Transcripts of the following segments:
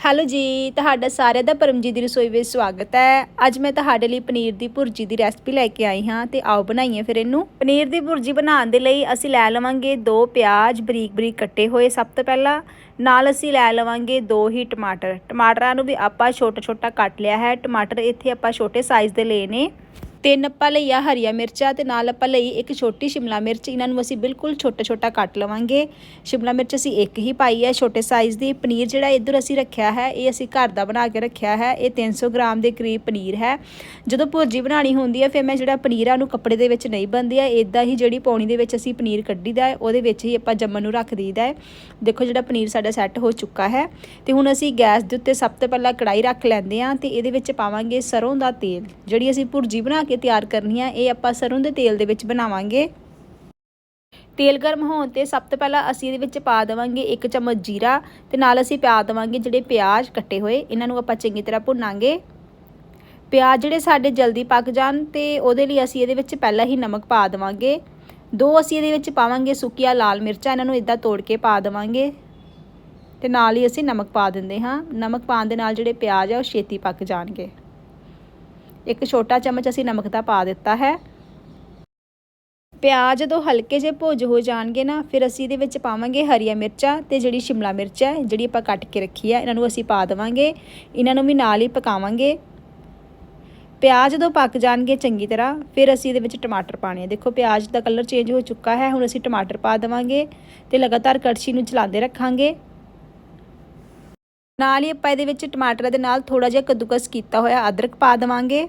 Hello ਜੀ, ਤੁਹਾਡਾ ਸਾਰਿਆਂ ਦਾ ਪਰਮਜੀਤ ਦੀ ਰਸੋਈ ਵਿੱਚ ਸਵਾਗਤ ਹੈ। ਅੱਜ ਮੈਂ ਤੁਹਾਡੇ ਲਈ ਪਨੀਰ ਦੀ ਭੁਰਜੀ ਦੀ ਰੈਸਪੀ ਲੈ ਕੇ ਆਈ ਹਾਂ ਤੇ ਆਓ ਬਣਾਈਏ ਫਿਰ ਇਹਨੂੰ। ਪਨੀਰ ਦੀ ਭੁਰਜੀ ਬਣਾਉਣ ਦੇ ਲਈ ਅਸੀਂ ਲੈ ਲਵਾਂਗੇ ਦੋ ਪਿਆਜ਼ ਬਰੀਕ ਬਰੀਕ ਕੱਟੇ ਹੋਏ ਸਭ ਤੋਂ ਪਹਿਲਾਂ। ਨਾਲ ਅਸੀਂ ਲੈ ਲਵਾਂਗੇ ਦੋ ਹੀ ਟਮਾਟਰ। ਟਮਾਟਰਾਂ ਨੂੰ ਵੀ ਆਪਾਂ ਛੋਟਾ ਛੋਟਾ ਕੱਟ ਲਿਆ ਹੈ। ਟਮਾਟਰ ਇੱਥੇ ਆਪਾਂ ਛੋਟੇ ਸਾਈਜ਼ ਦੇ ਲਏ ਨੇ। ਤਿੰਨ ਆਪਾਂ ਲਈਆ ਹਰੀਆਂ ਮਿਰਚਾਂ ਤੇ ਨਾਲ ਆਪਾਂ ਲਈ ਇੱਕ ਛੋਟੀ ਸ਼ਿਮਲਾ ਮਿਰਚ। ਇਹਨਾਂ ਨੂੰ ਅਸੀਂ ਬਿਲਕੁਲ ਛੋਟਾ ਛੋਟਾ ਕੱਟ ਲਵਾਂਗੇ। ਸ਼ਿਮਲਾ ਮਿਰਚ ਅਸੀਂ ਇੱਕ ਹੀ ਪਾਈ ਹੈ ਛੋਟੇ ਸਾਈਜ਼ ਦੀ। ਪਨੀਰ ਜਿਹੜਾ ਇੱਧਰ ਅਸੀਂ ਰੱਖਿਆ ਹੈ, ਇਹ ਅਸੀਂ ਘਰ ਦਾ ਬਣਾ ਕੇ ਰੱਖਿਆ ਹੈ। ਇਹ 300 ਗ੍ਰਾਮ ਦੇ ਕਰੀਬ ਪਨੀਰ ਹੈ। ਜਦੋਂ ਭੁਰਜੀ ਬਣਾਣੀ ਹੁੰਦੀ ਹੈ ਫਿਰ ਮੈਂ ਜਿਹੜਾ ਪਨੀਰ ਆ ਉਹਨੂੰ ਕੱਪੜੇ ਦੇ ਵਿੱਚ ਨਹੀਂ ਬੰਦੀ ਹੈ ਇਦਾਂ ਹੀ ਜਿਹੜੀ ਪੌਣੀ ਦੇ ਵਿੱਚ ਅਸੀਂ ਪਨੀਰ ਕੱਢੀਦਾ ਹੈ, ਉਹਦੇ ਵਿੱਚ ਹੀ ਆਪਾਂ ਜੰਮਣ ਨੂੰ ਰੱਖ ਦਈਦਾ ਹੈ। ਦੇਖੋ ਜਿਹੜਾ ਪਨੀਰ ਸਾਡਾ ਸੈੱਟ ਹੋ ਚੁੱਕਾ ਹੈ। ਤੇ ਹੁਣ ਅਸੀਂ ਗੈਸ ਦੇ ਉੱਤੇ ਸਭ ਤੋਂ ਪਹਿਲਾਂ ਕੜਾਈ ਰੱਖ ਲੈਂਦੇ ਹਾਂ ਤੇ ਇਹਦੇ ਵਿੱਚ ਪਾਵਾਂਗੇ ਸਰੋਂ ਦਾ ਤੇਲ। ਜਿਹੜੀ ਅਸੀਂ ਭੁਰਜੀ ਬਣਾ ਕੇ ਤਿਆਰ ਕਰਨੀ ਆ, ਇਹ ਆਪਾਂ ਸਰੋਂ ਦੇ ਤੇਲ ਦੇ ਵਿੱਚ ਬਣਾਵਾਂਗੇ। ਤੇਲ ਗਰਮ ਹੋਣ ਤੇ ਸਭ ਤੋਂ ਪਹਿਲਾਂ ਅਸੀਂ ਇਹਦੇ ਵਿੱਚ ਪਾ ਦੇਵਾਂਗੇ ਇੱਕ ਚਮਚ ਜੀਰਾ ਤੇ ਨਾਲ ਅਸੀਂ ਪਾ ਦੇਵਾਂਗੇ ਜਿਹੜੇ ਪਿਆਜ਼ ਕੱਟੇ ਹੋਏ, ਇਹਨਾਂ ਨੂੰ ਆਪਾਂ ਚੰਗੀ ਤਰ੍ਹਾਂ ਭੁੰਨਾਂਗੇ। ਪਿਆਜ਼ ਜਿਹੜੇ ਸਾਡੇ ਜਲਦੀ ਪੱਕ ਜਾਣ ਤੇ ਉਹਦੇ ਲਈ ਅਸੀਂ ਇਹਦੇ ਵਿੱਚ ਪਹਿਲਾਂ ਹੀ ਨਮਕ ਪਾ ਦੇਵਾਂਗੇ। ਦੋ ਅਸੀਂ ਇਹਦੇ ਵਿੱਚ ਪਾਵਾਂਗੇ ਸੁੱਕੀਆਂ ਲਾਲ ਮਿਰਚਾਂ, ਇਹਨਾਂ ਨੂੰ ਇਦਾਂ ਤੋੜ ਕੇ ਪਾ ਦੇਵਾਂਗੇ। ਤੇ ਨਾਲ ਹੀ ਅਸੀਂ ਨਮਕ ਪਾ ਦਿੰਦੇ ਹਾਂ। ਨਮਕ ਪਾਉਣ ਦੇ ਨਾਲ ਜਿਹੜੇ ਪਿਆਜ਼ ਆ, ਉਹ ਛੇਤੀ ਪੱਕ ਜਾਣਗੇ। ਇੱਕ ਛੋਟਾ ਚਮਚ ਅਸੀਂ ਨਮਕ ਦਾ ਪਾ ਦਿੱਤਾ ਹੈ। ਪਿਆਜ਼ ਜਦੋਂ ਹਲਕੇ ਜਿਹੇ ਭੁੱਜ ਹੋ ਜਾਣਗੇ ਨਾ, ਫਿਰ ਅਸੀਂ ਇਹਦੇ ਵਿੱਚ ਪਾਵਾਂਗੇ ਹਰੀਆਂ ਮਿਰਚਾਂ ਤੇ ਜਿਹੜੀ ਸ਼ਿਮਲਾ ਮਿਰਚ ਹੈ, ਜਿਹੜੀ ਆਪਾਂ ਕੱਟ ਕੇ ਰੱਖੀ ਹੈ, ਇਹਨਾਂ ਨੂੰ ਅਸੀਂ ਪਾ ਦੇਵਾਂਗੇ। ਇਹਨਾਂ ਨੂੰ ਵੀ ਨਾਲ ਹੀ ਪਕਾਵਾਂਗੇ। ਪਿਆਜ਼ ਜਦੋਂ ਪੱਕ ਜਾਣਗੇ ਚੰਗੀ ਤਰ੍ਹਾਂ, ਫਿਰ ਅਸੀਂ ਇਹਦੇ ਵਿੱਚ ਟਮਾਟਰ ਪਾਣੇ ਆ। ਦੇਖੋ, ਪਿਆਜ਼ ਦਾ ਕਲਰ ਚੇਂਜ ਹੋ ਚੁੱਕਾ ਹੈ, ਹੁਣ ਅਸੀਂ ਟਮਾਟਰ ਪਾ ਦੇਵਾਂਗੇ ਤੇ ਲਗਾਤਾਰ ਕੜਛੀ ਨੂੰ ਚਲਾਉਂਦੇ ਰੱਖਾਂਗੇ। ਨਾਲ ਹੀ ਆਪਾਂ ਇਹਦੇ ਵਿੱਚ ਟਮਾਟਰ ਦੇ ਨਾਲ ਥੋੜਾ ਜਿਹਾ ਕੱਦੂਕਸ ਕੀਤਾ ਹੋਇਆ ਅਦਰਕ ਪਾ ਦੇਵਾਂਗੇ।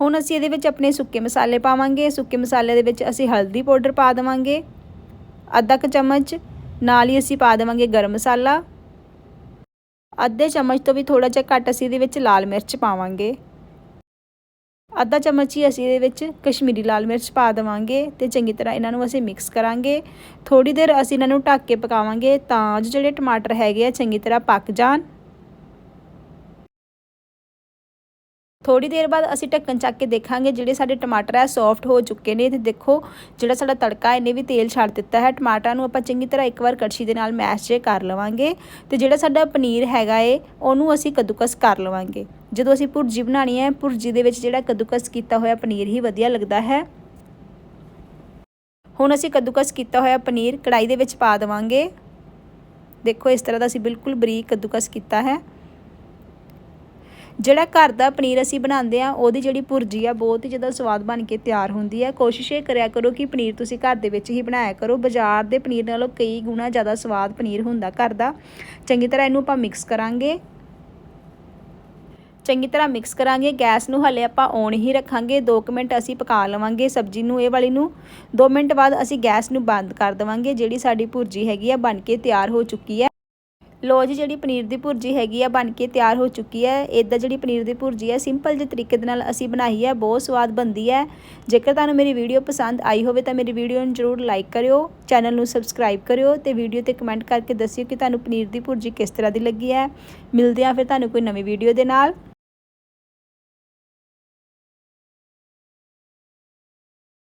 ਹੁਣ ਅਸੀਂ ਇਹਦੇ ਵਿੱਚ ਆਪਣੇ ਸੁੱਕੇ ਮਸਾਲੇ ਪਾਵਾਂਗੇ। ਸੁੱਕੇ ਮਸਾਲੇ ਦੇ ਵਿੱਚ ਅਸੀਂ ਹਲਦੀ ਪਾਊਡਰ ਪਾ ਦੇਵਾਂਗੇ। ਅੱਧਾ ਕੁ ਚਮਚ ਨਾਲ ਹੀ ਅਸੀਂ ਪਾ ਦੇਵਾਂਗੇ ਗਰਮ ਮਸਾਲਾ। ਅੱਧੇ ਚਮਚ ਤੋਂ ਵੀ ਥੋੜਾ ਜਿਹਾ ਘੱਟ ਅਸੀਂ ਇਹਦੇ ਵਿੱਚ ਲਾਲ ਮਿਰਚ ਪਾਵਾਂਗੇ। ਅੱਧਾ ਚਮਚ ਹੀ ਅਸੀਂ ਇਹਦੇ ਵਿੱਚ ਕਸ਼ਮੀਰੀ ਲਾਲ ਮਿਰਚ ਪਾ ਦੇਵਾਂਗੇ ਤੇ ਚੰਗੀ ਤਰ੍ਹਾਂ ਇਹਨਾਂ ਨੂੰ ਅਸੀਂ ਮਿਕਸ ਕਰਾਂਗੇ। ਥੋੜੀ ਦੇਰ ਅਸੀਂ ਇਹਨਾਂ ਨੂੰ ਢੱਕ ਕੇ ਪਕਾਵਾਂਗੇ ਤਾਂ ਜੋ ਜਿਹੜੇ ਟਮਾਟਰ ਹੈਗੇ ਆ ਚੰਗੀ ਤਰ੍ਹਾਂ ਪੱਕ ਜਾਣ। ਥੋੜੀ ਦੇਰ ਬਾਅਦ ਅਸੀਂ ਢੱਕਣ ਚੱਕ ਕੇ ਦੇਖਾਂਗੇ ਜਿਹੜੇ ਸਾਡੇ ਟਮਾਟਰ ਹੈ ਸੌਫਟ ਹੋ ਚੁੱਕੇ ਨੇ ਤੇ ਦੇਖੋ ਜਿਹੜਾ ਸਾਡਾ ਤੜਕਾ ਇਹਨੇ ਵੀ ਤੇਲ ਛੱਡ ਦਿੱਤਾ ਹੈ। ਟਮਾਟਰਾਂ ਨੂੰ ਆਪਾਂ ਚੰਗੀ ਤਰ੍ਹਾਂ ਇੱਕ ਵਾਰ ਕੜਛੀ ਦੇ ਨਾਲ ਮੈਸ਼ ਜੇ ਕਰ ਲਵਾਂਗੇ ਤੇ ਜਿਹੜਾ ਸਾਡਾ ਪਨੀਰ ਹੈਗਾ ਏ, ਉਹਨੂੰ ਅਸੀਂ ਕੱਦੂਕਸ ਕਰ ਲਵਾਂਗੇ। ਜਦੋਂ ਅਸੀਂ ਭੁਰਜੀ ਬਣਾਣੀ ਹੈ, ਭੁਰਜੀ ਦੇ ਵਿੱਚ ਜਿਹੜਾ ਕੱਦੂਕਸ ਕੀਤਾ ਹੋਇਆ ਪਨੀਰ ਹੀ ਵਧੀਆ ਲੱਗਦਾ ਹੈ। ਹੁਣ ਅਸੀਂ ਕੱਦੂਕਸ ਕੀਤਾ ਹੋਇਆ ਪਨੀਰ ਕੜਾਈ ਦੇ ਵਿੱਚ ਪਾ ਦੇਵਾਂਗੇ। ਦੇਖੋ, ਇਸ ਤਰ੍ਹਾਂ ਦਾ ਅਸੀਂ ਬਿਲਕੁਲ ਬਰੀਕ ਕੱਦੂਕਸ ਕੀਤਾ ਹੈ। ਜਿਹੜਾ ਘਰ ਦਾ ਪਨੀਰ ਅਸੀਂ ਬਣਾਉਂਦੇ ਆ ਉਹਦੀ ਜਿਹੜੀ ਭੁਰਜੀ ਆ, ਬਹੁਤ ਹੀ ਜ਼ਿਆਦਾ ਸਵਾਦ ਬਣ ਕੇ ਤਿਆਰ ਹੁੰਦੀ ਹੈ। ਕੋਸ਼ਿਸ਼ ਇਹ ਕਰਿਆ ਕਰੋ ਕਿ ਪਨੀਰ ਤੁਸੀਂ ਘਰ ਦੇ ਵਿੱਚ ਹੀ ਬਣਾਇਆ ਕਰੋ। ਬਾਜ਼ਾਰ ਦੇ ਪਨੀਰ ਨਾਲੋਂ ਕਈ ਗੁਣਾ ਜ਼ਿਆਦਾ ਸਵਾਦ ਪਨੀਰ ਹੁੰਦਾ ਘਰ ਦਾ। ਚੰਗੀ ਤਰ੍ਹਾਂ ਇਹਨੂੰ ਆਪਾਂ ਮਿਕਸ ਕਰਾਂਗੇ। ਚੰਗੀ ਤਰ੍ਹਾਂ ਮਿਕਸ ਕਰਾਂਗੇ। ਗੈਸ ਨੂੰ ਹਲੇ ਆਪਾਂ ਔਨ ਹੀ ਰੱਖਾਂਗੇ। 2 ਮਿੰਟ ਅਸੀਂ ਪਕਾ ਲਵਾਂਗੇ ਸਬਜ਼ੀ ਨੂੰ, ਇਹ ਵਾਲੀ ਨੂੰ। 2 ਮਿੰਟ ਬਾਅਦ ਅਸੀਂ ਗੈਸ ਨੂੰ ਬੰਦ ਕਰ ਦੇਵਾਂਗੇ, ਜਿਹੜੀ ਸਾਡੀ ਭੁਰਜੀ ਹੈਗੀ ਆ, ਬਣ ਕੇ ਤਿਆਰ ਹੋ ਚੁੱਕੀ ਹੈ। ਲੋ ਜੀ, ਜਿਹੜੀ ਪਨੀਰ ਦੀ ਭੁਰਜੀ ਹੈਗੀ ਆ, ਬਣ ਕੇ ਤਿਆਰ ਹੋ ਚੁੱਕੀ ਹੈ। ਇਦਾਂ ਜਿਹੜੀ ਪਨੀਰ ਦੀ ਭੁਰਜੀ ਹੈ ਸਿੰਪਲ ਜਿਹੇ ਤਰੀਕੇ ਦੇ ਨਾਲ ਅਸੀਂ ਬਣਾਈ ਹੈ। ਬਹੁਤ ਸਵਾਦ ਬਣਦੀ ਹੈ। ਜੇਕਰ ਤੁਹਾਨੂੰ ਮੇਰੀ ਵੀਡੀਓ ਪਸੰਦ ਆਈ ਹੋਵੇ, ਤਾਂ ਮੇਰੀ ਵੀਡੀਓ ਨੂੰ ਜਰੂਰ ਲਾਈਕ ਕਰਿਓ, ਚੈਨਲ ਨੂੰ ਸਬਸਕ੍ਰਾਈਬ ਕਰਿਓ ਤੇ ਵੀਡੀਓ ਤੇ ਕਮੈਂਟ ਕਰਕੇ ਦੱਸਿਓ ਕਿ ਤੁਹਾਨੂੰ ਪਨੀਰ ਦੀ ਭੁਰਜੀ ਕਿਸ ਤਰ੍ਹਾਂ ਦੀ ਲੱਗੀ ਹੈ। ਮਿਲਦੇ ਆ ਫਿਰ ਤੁਹਾਨੂੰ ਕੋਈ ਨਵੀਂ ਵੀਡੀਓ ਦੇ ਨਾਲ।